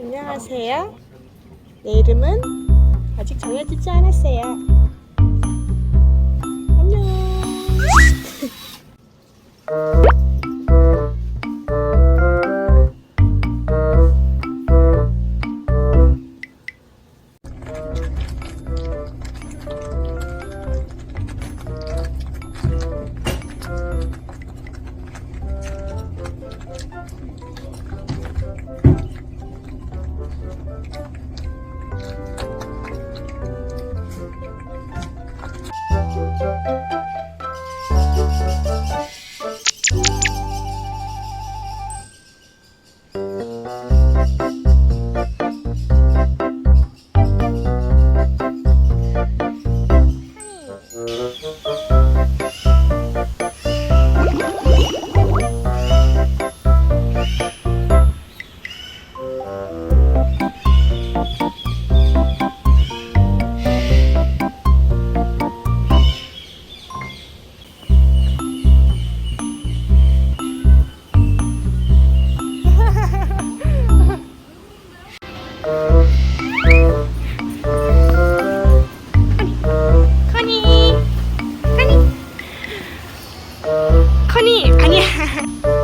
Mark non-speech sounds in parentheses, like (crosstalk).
안녕하세요. 내 이름은 아직 정해지지 않았어요. 안녕. (laughs) 커니. 아니야. (laughs)